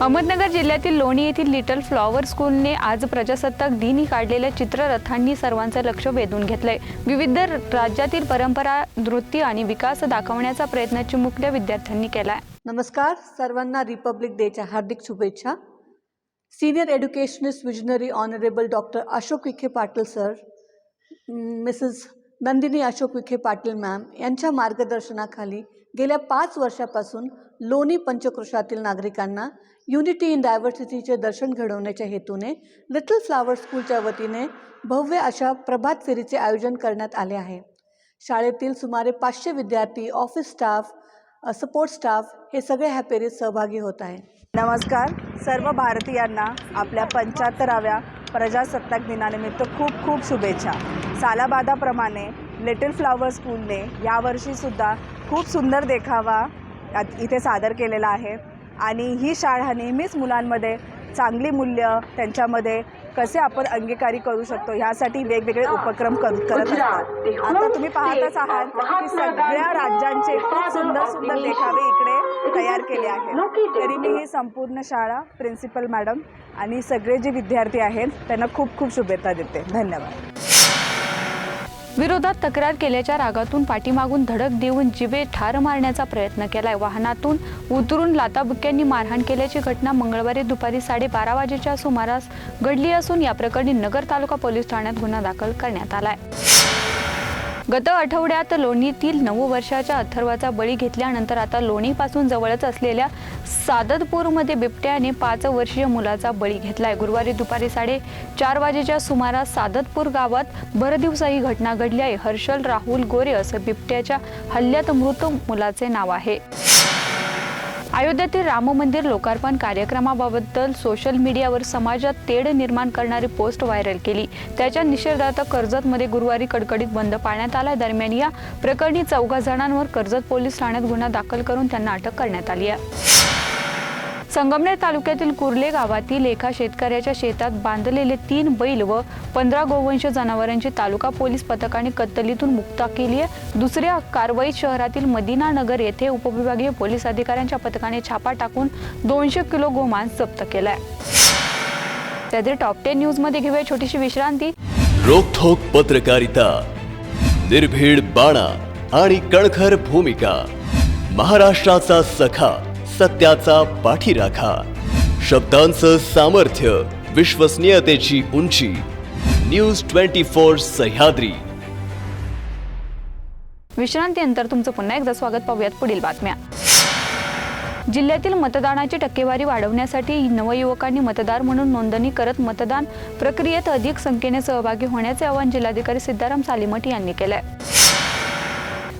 अहमदनगर जिल्ह्यातील लोणी येथील लिटल फ्लॉवर स्कूलने आज प्रजासत्ताक दिनी काढलेल्या चित्ररथांनी सर्वांचं लक्ष वेधून घेतलंय. विविध राज्यातील परंपरा नृत्य आणि विकास दाखवण्याचा प्रयत्न चिमुकल्या विद्यार्थ्यांनी केलाय. नमस्कार. सर्वांना रिपब्लिक डेच्या हार्दिक शुभेच्छा. Senior educationist visionary honourable doctor Ashok Vikhe Patil sir Mrs Nandini Ashok Vikhe Patil ma'am यांच्या मार्गदर्शनाखाली गेल्या पाच वर्षापासून लोणी पंचक्रोशातील नागरिकांना युनिटी इन डायव्हर्सिटीचे दर्शन घडवण्याच्या हेतूने लिटल फ्लावर स्कूलच्या वतीने भव्य अशा प्रभात फेरीचे आयोजन करण्यात आले आहे. शाळेतील सुमारे पाचशे विद्यार्थी ऑफिस स्टाफ सपोर्ट स्टाफ हे सगळे ह्या फेरीत सहभागी होत आहे नमस्कार. सर्व भारतीयांना आपल्या पंच्याहत्तराव्या प्रजासत्ताक दिनानिमित्त खूप खूप शुभेच्छा. सालाबादाप्रमाणे लिटिल फ्लावर स्कूलने यावर्षीसुद्धा खूप सुंदर देखावा इथे सादर केलेला आहे. आणि ही शाळा नेहमीच मुलांमध्ये चांगली मूल्य त्यांच्यामध्ये कसे आपण अंगीकारी करू शकतो ह्यासाठी वेगवेगळे उपक्रम कर करत असतात. आता तुम्ही पाहतच आहात की सगळ्या राज्यांचे खूप सुंदर सुंदर देखावे इकडे तयार केले आहेत. तरी मी ही संपूर्ण शाळा प्रिन्सिपल मॅडम आणि सगळे जे विद्यार्थी आहेत त्यांना खूप खूप शुभेच्छा देते. धन्यवाद. विरोधात तक्रार केल्याच्या रागातून पाठीमागून धडक देऊन जिवे ठार मारण्याचा प्रयत्न केलाय. वाहनातून उतरून लाताबुक्यांनी मारहाण केल्याची घटना मंगळवारी दुपारी साडेबारा वाजेच्या सुमारास घडली असून या प्रकरणी नगर तालुका पोलीस ठाण्यात गुन्हा दाखल करण्यात आलाय. गत आठवड्यात लोणीतील नऊ वर्षाच्या अथर्वाचा बळी घेतल्यानंतर आता लोणीपासून जवळच असलेल्या सादतपूरमध्ये बिबट्याने पाच वर्षीय मुलाचा बळी घेतलाय. गुरुवारी दुपारी साडे चार वाजेच्या सुमारास सादतपूर गावात भरदिवसा ही घटना घडली आहे. हर्षल राहुल गोरे असं बिबट्याच्या हल्ल्यात मृत मुलाचे नाव आहे. अयोध्येतील राम मंदिर लोकार्पण कार्यक्रमाबाबद्दल सोशल मीडियावर समाजात तेढ निर्माण करणारी पोस्ट व्हायरल केली. त्याच्या निषेधार्थ कर्जतमध्ये गुरुवारी कडकडीत बंद पाळण्यात आला दरम्यान या प्रकरणी चौघा जणांवर कर्जत पोलीस ठाण्यात गुन्हा दाखल करून त्यांना अटक करण्यात आली आहे. संगमनेर तालुक्यातील कुर्ले गावातील एका शेतकऱ्याच्या शेतात बांधलेले तीन बैल व पंधरा गोवंश जनावरांची तालुका पोलीस पथकाने कत्तलीतून मुक्ता केली आहे. दुसऱ्या कारवाईत शहरातील मदिना नगर येथे उपविभागीय पोलीस अधिकाऱ्यांच्या पथकाने छापा टाकून दोनशे किलो गोमांस जप्त केलाय. त्यातील टॉप टेन न्यूजमध्ये घेऊया छोटीशी विश्रांती. रोखोक पत्रकारिता निर्भीड बाणा आणि कणखर भूमिका महाराष्ट्राचा सखा सत्याचा पाठीराखा. शब्दांचं सामर्थ्य विश्वसनीयतेची उंची. News twenty four Sahyadri. विश्रांतीनंतर तुमचं पुन्हा एकदा स्वागत पाहूयात पुढील बातम्या. जिल्ह्यातील मतदानाची टक्केवारी वाढवण्यासाठी नवयुवकांनी मतदार म्हणून नोंदणी करत मतदान प्रक्रियेत अधिक संख्येने सहभागी होण्याचे आवाहन जिल्हाधिकारी सिद्धाराम सालीमठ यांनी केलं आहे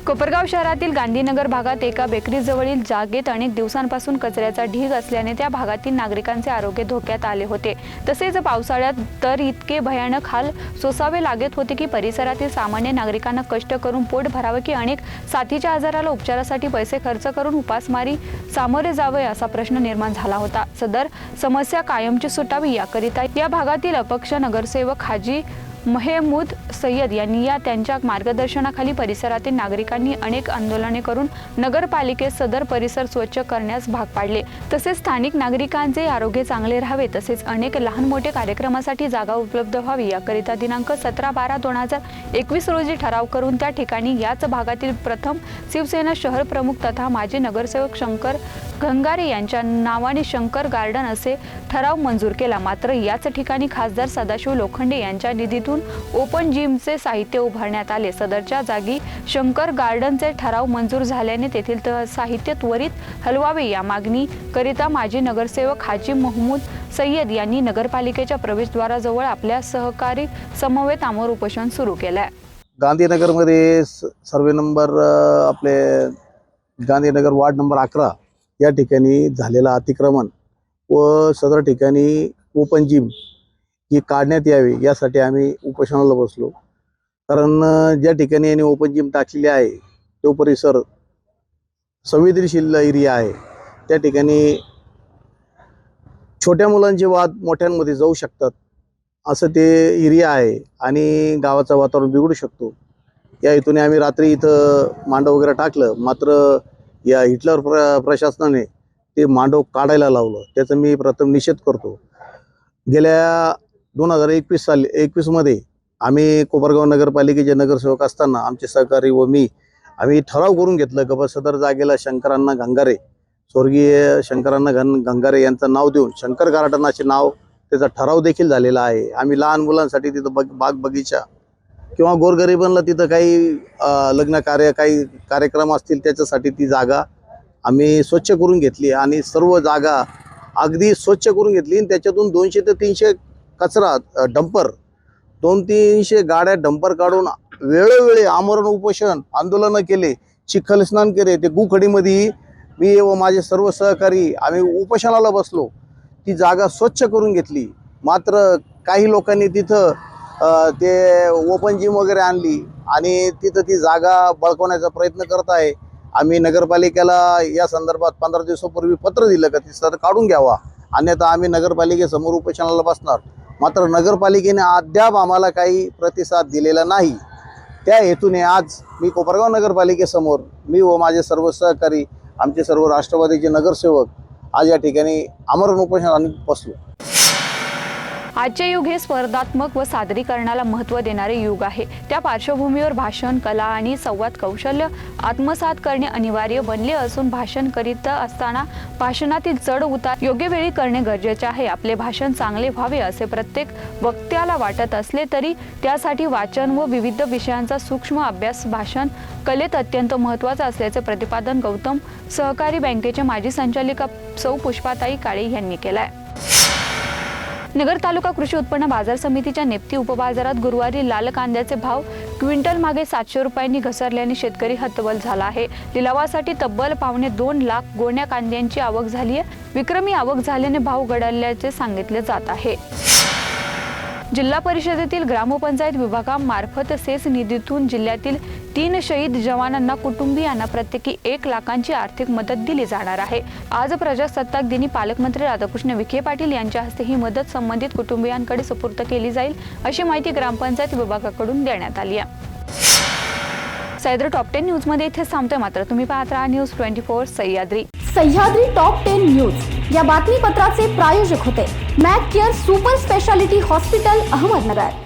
कोपरगाव शहरातील गांधीनगर भागात एका बेकरीजवळील जागेत अनेक दिवसांपासून कचऱ्याचा ढीग असल्याने त्या भागातील नागरिकांचे आरोग्य धोक्यात आले होते. तसेच पावसाळ्यात तर इतके भयानक हाल सोसावे लागत होते की परिसरातील सामान्य नागरिकांना कष्ट करून पोट भरावे की अनेक साथीच्या आजाराला उपचारासाठी पैसे खर्च करून उपासमारी सामोरे जावे असा प्रश्न निर्माण झाला होता. सदर समस्या कायमची सुटावी याकरिता या भागातील अपक्ष नगरसेवक हाजी महेमूद सय्यद यांनी या त्यांच्या मार्गदर्शनाखाली परिसरातील नागरिकांनी अनेक आंदोलने करून नगरपालिकेत सदर परिसर स्वच्छ करण्यास भाग पाडले. तसेच स्थानिक नागरिकांचे आरोग्य चांगले राहावे तसेच अनेक लहान मोठे कार्यक्रमासाठी जागा उपलब्ध व्हावी याकरिता दिनांक सतरा बारा दोन हजार एकवीस रोजी ठराव करून त्या ठिकाणी याच भागातील प्रथम शिवसेना शहर प्रमुख तथा माजी नगरसेवक शंकर घंगारे यांच्या नावाने शंकर गार्डन असे ठराव मंजूर केला. मात्र याच ठिकाणी खासदार सदाशिव लोखंडे यांच्या निधीतून ओपन जिमचे साहित्य उभारण्यात आले. सदरच्या जागी शंकर गार्डनचे ठराव मंजूर झाल्याने तेथील साहित्य त्वरित हलवावे या मागणी करिता माजी नगरसेवक हाजी महमूद सय्यद यांनी नगरपालिकेच्या प्रवेशद्वाराजवळ आपल्या सहकारी समवेत आमोर उपोषण सुरू केलंय. गांधीनगरमध्ये सर्वे नंबर आपले गांधीनगर वार्ड नंबर अकरा या ठिकाणी झालेलं अतिक्रमण व सदर ठिकाणी ओपन जिम ही काढण्यात यावी यासाठी आम्ही उपोषणाला बसलो. कारण ज्या ठिकाणी यांनी ओपन जिम टाकलेली आहे तो परिसर संवेदनशील एरिया आहे. त्या ठिकाणी छोट्या मुलांचे वाद मोठ्यांमध्ये जाऊ शकतात असं ते एरिया आहे आणि गावाचं वातावरण बिघडू शकतो. या हेतूने आम्ही रात्री इथं मांडव वगैरे टाकलं. मात्र या हिटलर प्र प्रशासनाने ते मांडव काढायला लावलं. त्याचं मी प्रथम निषेध करतो. गेल्या दोन हजार एकवीस साली एकवीसमध्ये आम्ही कोपरगाव नगरपालिकेचे नगरसेवक असताना आमचे सहकारी व मी आम्ही ठराव करून घेतलं गबर सदर जागेला शंकरांना गंगारे स्वर्गीय शंकरांना घन गंगारे यांचं नाव देऊन शंकर गार्डन असे नाव त्याचा ठराव देखील झालेला आहे. आम्ही लहान मुलांसाठी तिथं बग बाग बगीचा किंवा गोरगरिबांना तिथं काही लग्न कार्य काही कार्यक्रम असतील त्याच्यासाठी ती जागा आम्ही स्वच्छ करून घेतली आणि सर्व जागा अगदी स्वच्छ करून घेतली. आणि त्याच्यातून दोनशे ते तीनशे कचरा डंपर दोन तीनशे गाड्या डंपर काढून वेळोवेळी आमरण उपोषण आंदोलनं केले चिखलस्नान केले. ते गुखडीमध्ये मी व माझे सर्व सहकारी आम्ही उपोषणाला बसलो. ती जागा स्वच्छ करून घेतली. मात्र काही लोकांनी तिथं ते ओपन जिम वगैरे आणली आणि तिथं ती जागा बळकवण्याचा प्रयत्न करत आहे. आम्ही नगरपालिकेला या संदर्भात पंधरा दिवसापूर्वी पत्र दिलं का ती सर काढून घ्यावा. अन्यथा आम्ही नगरपालिकेसमोर उपोषणाला बसणार. मात्र नगरपालिकेने अद्याप आम्हाला काही प्रतिसाद दिलेला नाही. त्या हेतूने आज मी कोपरगाव नगरपालिकेसमोर मी व माझे सर्व सहकारी आमचे सर्व राष्ट्रवादीचे नगरसेवक आज या ठिकाणी आमरण उपोषणाने बसलो. आजचे युग हे स्पर्धात्मक व सादरीकरणाला महत्त्व देणारे युग आहे. त्या पार्श्वभूमीवर भाषण कला आणि संवाद कौशल्य आत्मसात करणे अनिवार्य बनले असून भाषण करीत असताना भाषणातील चढ उतार योग्य वेळी करणे गरजेचे आहे. आपले भाषण चांगले व्हावे असे प्रत्येक वक्त्याला वाटत असले तरी त्यासाठी वाचन व विविध विषयांचा सूक्ष्म अभ्यास भाषण कलेत अत्यंत महत्त्वाचा असल्याचे प्रतिपादन गौतम सहकारी बँकेचे माजी संचालिका सौ पुष्पाताई काळे यांनी केलं आहे नगर तालुका कृषी उत्पन्न बाजार समितीच्या नेप्ती उपबाजारात गुरुवारी लाल कांद्याचे भाव क्विंटल मागे सातशे रुपयांनी घसरल्याने शेतकरी हतबल झाला आहे. लिलावासाठी तब्बल पावणे दोन लाख गोण्या कांद्यांची आवक झाली आहे. विक्रमी आवक झाल्याने भाव गडाल्याचे सांगितले जात आहे. जिल्हा परिषदेतील ग्रामपंचायत विभागामार्फत सेस निधीतून जिल्ह्यातील तीन शहीद जवानांना कुटुंबियांना प्रत्येकी एक लाखांची आर्थिक मदत दिली जाणार आहे. आज प्रजासत्ताक दिनी पालकमंत्री राधाकृष्ण विखे पाटील यांच्या हस्ते ही मदत संबंधित कुटुंबियांकडे सुपूर्द केली जाईल अशी माहिती ग्रामपंचायत विभागाकडून देण्यात आली आहे. सैद्र टॉप टेन न्यूजमध्ये इथे थांबतोय मात्र. तुम्ही पाहत राहा news twenty four Sahyadri. Sahyadri top ten news. या बातमीपत्राचे प्रायोजक होते. Mac Care super speciality hospital Ahmednagar.